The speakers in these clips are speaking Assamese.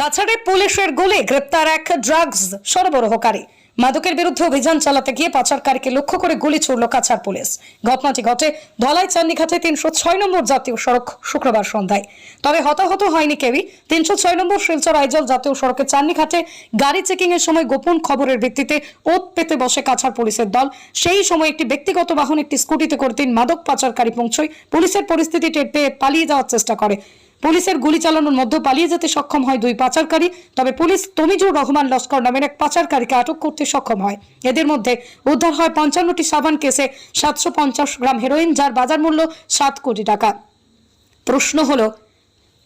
কাছাড়ে পুলিশের গুলি গ্রেপ্তার এক ড্রাগস সরবরাহকারী। মাদকের বিরুদ্ধে অভিযান চালাতে গিয়ে পাচারকারীকে লক্ষ্য করে গুলি ছুড়ল কাছাড় পুলিশ। ঘটনাটি ঘটে ধলাই চান্দিঘাটে তিনশো ছয় নম্বর জাতীয় সড়ক শুক্রবার সন্ধ্যায়। তবে হতাহত হয়নি কেউই। তিনশো ছয় নম্বর শিলচর আইজল জাতীয় সড়কের চান্দিঘাটে গাড়ি চেকিং এর সময় গোপন খবরের ভিত্তিতে ওত পেতে বসে কাছাড় পুলিশের দল। সেই সময় একটি ব্যক্তিগত বাহন একটি স্কুটিতে করে তিন মাদক পাচারকারী পৌঁছয়। পুলিশের পরিস্থিতি টের পেয়ে পালিয়ে যাওয়ার চেষ্টা করে। পুলিশের গুলি চালানোর মধ্যে পালিয়ে যেতে সক্ষম হয় দুই পাচারকারী, তবে পুলিশ তমিজুর রহমান লস্কর নামের এক পাচারকারীকে আটক করতে সক্ষম হয়। এদের মধ্যে উদ্ধার হয় পঞ্চান্নটি সাবান কেসে সাতশো পঞ্চাশ গ্রাম হেরোইন, যার বাজার মূল্য সাত কোটি টাকা। প্রশ্ন হলো,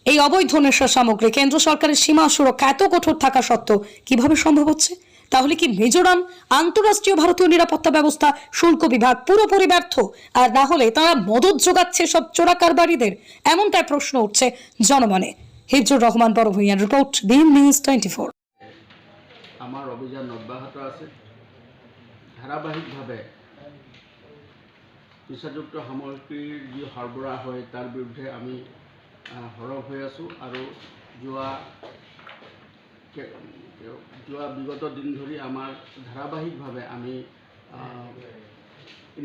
এই অবৈধ নেশা সামগ্রী কেন্দ্র সরকারের সীমা সুরক্ষা এত কঠোর থাকা সত্ত্বেও কীভাবে সম্ভব হচ্ছে? তাহলে কি মিজোরাম আন্তঃরাষ্ট্রীয় ভারতীয় নিরাপত্তা ব্যবস্থা শুল্ক বিভাগ পুরোপুরি ব্যর্থ? আর না হলে তারা মদত যোগাচ্ছে সব চোরা কারবারিদের এমনটাই প্রশ্ন উঠছে জনমনে। Hijur Rahman Bora ভূঁইয়ার report BM news twenty four. আমাৰ অভিযান অব্যাহত আছে। ধাৰাবাহিকভাৱে নিচাযুক্ত সামগ্ৰীৰ যি সৰবৰাহ হয় তাৰ বিৰুদ্ধে আমি আহ, সৰব হৈ আছোঁ। যোৱা কে- যোৱা বিগত দিন ধৰি আমাৰ ধাৰাবাহিকভাৱে আমি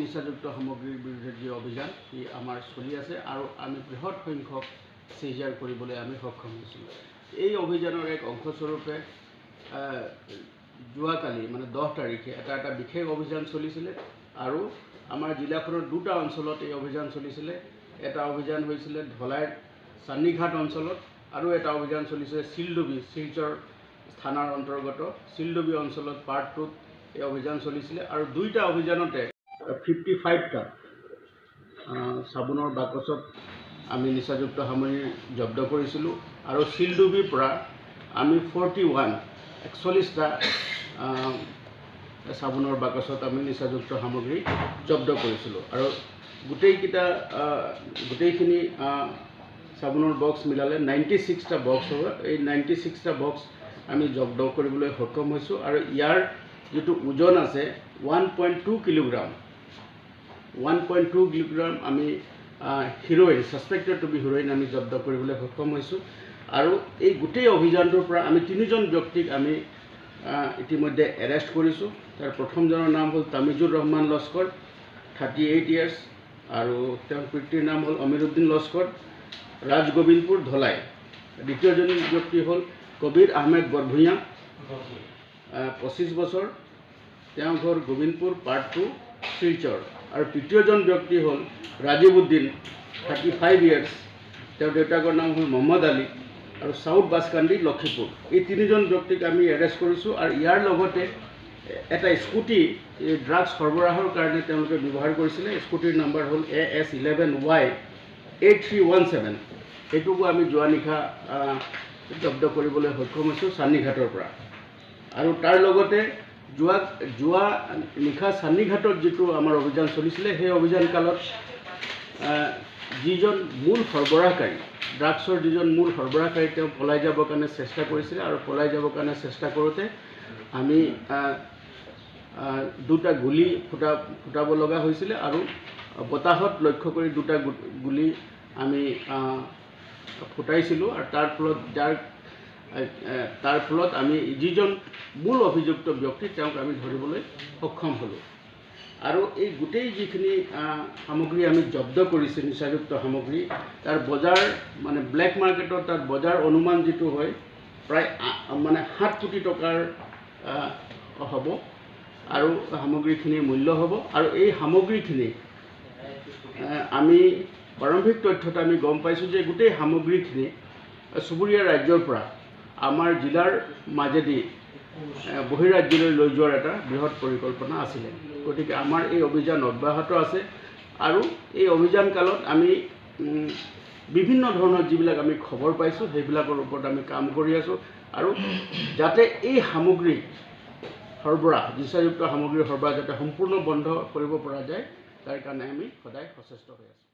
নিচাযুক্ত সামগ্ৰীৰ বিৰুদ্ধে যি অভিযান সি আমাৰ চলি আছে আৰু আমি বৃহৎ সংখ্যক চিজাৰ কৰিবলৈ আমি সক্ষম হৈছোঁ। এই অভিযানৰ এক অংশস্বৰূপে যোৱাকালি মানে দহ তাৰিখে এটা এটা বিশেষ অভিযান চলিছিলে আৰু আমাৰ জিলাখনৰ দুটা অঞ্চলত এই অভিযান চলিছিলে। এটা অভিযান হৈছিলে ধলাইৰ চান্দিঘাট অঞ্চলত আৰু এটা অভিযান চলিছিলে চিলডুবি শিলচৰ থানাৰ অন্তৰ্গত চিলডুবি অঞ্চলত পাৰ্ট টুত এই অভিযান চলিছিলে আৰু দুইটা অভিযানতে ফিফটি ফাইভটা চাবোনৰ বাকচত আমি নিচাযুক্ত সামগ্ৰী জব্দ কৰিছিলোঁ আৰু চিলডুবিৰ পৰা আমি ফৰ্টি ওৱান একচল্লিছটা চাবোনৰ বাকচত আমি নিচাযুক্ত সামগ্ৰী জব্দ কৰিছিলোঁ আৰু গোটেইকেইটা গোটেইখিনি চাবোনৰ বক্স মিলালে নাইণ্টি ছিক্সটা বক্স হ'ব। এই নাইণ্টি ছিক্সটা বক্স আমি জব্দ কৰিবলৈ সক্ষম হৈছোঁ আৰু ইয়াৰ যিটো ওজন আছে one point two kilogram one point two kilogram আমি heroin suspected to be heroin আমি জব্দ কৰিবলৈ সক্ষম হৈছোঁ। আৰু এই গোটেই অভিযানটোৰ পৰা আমি তিনিজন ব্যক্তিক আমি ইতিমধ্যে এৰেষ্ট কৰিছোঁ। তাৰ প্ৰথমজনৰ নাম হ'ল Tamijur Rahman Laskar thirty eight years আৰু তেওঁৰ পিতৃৰ নাম হ'ল অমিৰুদ্দিন লস্কৰ ৰাজগোবিন্দপুৰ ধলাই। দ্বিতীয়জন ব্যক্তি হ'ল কবিৰ আহমেদ বৰভূঞা পঁচিছ বছৰ। তেওঁৰ ঘৰ গোবিন্দপুৰ পাৰ্ট টু শিলচৰ। আৰু তৃতীয়জন ব্যক্তি হ'ল Rajib Uddin thirty five years তেওঁৰ দেউতাকৰ নাম হ'ল মহম্মদ আলী আৰু চাউথ বাছকান্দি লক্ষীপুৰ। এই তিনিজন ব্যক্তিক আমি এৰেষ্ট কৰিছোঁ আৰু ইয়াৰ লগতে এটা স্কুটি এই ড্ৰাগছ সৰবৰাহৰ কাৰণে তেওঁলোকে ব্যৱহাৰ কৰিছিলে। স্কুটিৰ নাম্বাৰ হ'ল A S eleven Y eight three one seven সেইটোকো আমি যোৱা নিশা জব্দ কৰিবলৈ সক্ষম হৈছোঁ চান্নিঘাটৰ পৰা। আৰু তাৰ লগতে যোৱা যোৱা নিশা চান্নিঘাটত যিটো আমাৰ অভিযান চলিছিলে সেই অভিযান কালত যিজন মূল সৰবৰাহকাৰী ড্ৰাগছৰ যিজন মূল সৰবৰাহকাৰী তেওঁ পলাই যাবৰ কাৰণে চেষ্টা কৰিছিলে আৰু পলাই যাবৰ কাৰণে চেষ্টা কৰোঁতে আমি দুটা গুলি ফুটা ফুটাব লগা হৈছিলে আৰু বতাহত লক্ষ্য কৰি দুটা গুলি আমি ফুটাইছিলোঁ আৰু তাৰ ফলত যাৰ তাৰ ফলত আমি যিজন মূল অভিযুক্ত ব্যক্তি তেওঁক আমি ধৰিবলৈ সক্ষম হ'লোঁ। আৰু এই গোটেই যিখিনি সামগ্ৰী আমি জব্দ কৰিছোঁ নিচাযুক্ত সামগ্ৰী তাৰ বজাৰ মানে ব্লেক মাৰ্কেটত তাৰ বজাৰ অনুমান যিটো হয় প্ৰায় মানে সাত কোটি টকাৰ হ'ব আৰু সামগ্ৰীখিনিৰ মূল্য হ'ব। আৰু এই সামগ্ৰীখিনি আমি প্ৰাৰম্ভিক তথ্যত আমি গম পাইছোঁ যে গোটেই সামগ্ৰীখিনি চুবুৰীয়া ৰাজ্যৰ পৰা আমাৰ জিলাৰ মাজেদি বহিৰাজ্যলৈ লৈ যোৱাৰ এটা বৃহৎ পৰিকল্পনা আছিলে। গতিকে আমাৰ এই অভিযান অব্যাহত আছে আৰু এই অভিযান কালত আমি বিভিন্ন ধৰণৰ যিবিলাক আমি খবৰ পাইছোঁ সেইবিলাকৰ ওপৰত আমি কাম কৰি আছোঁ আৰু যাতে এই সামগ্ৰী সৰবৰাহ নিচাযুক্ত সামগ্ৰীৰ সৰবৰাহ যাতে সম্পূৰ্ণ বন্ধ কৰিব পৰা যায় তাৰ কাৰণে আমি সদায় সচেষ্ট হৈ আছোঁ।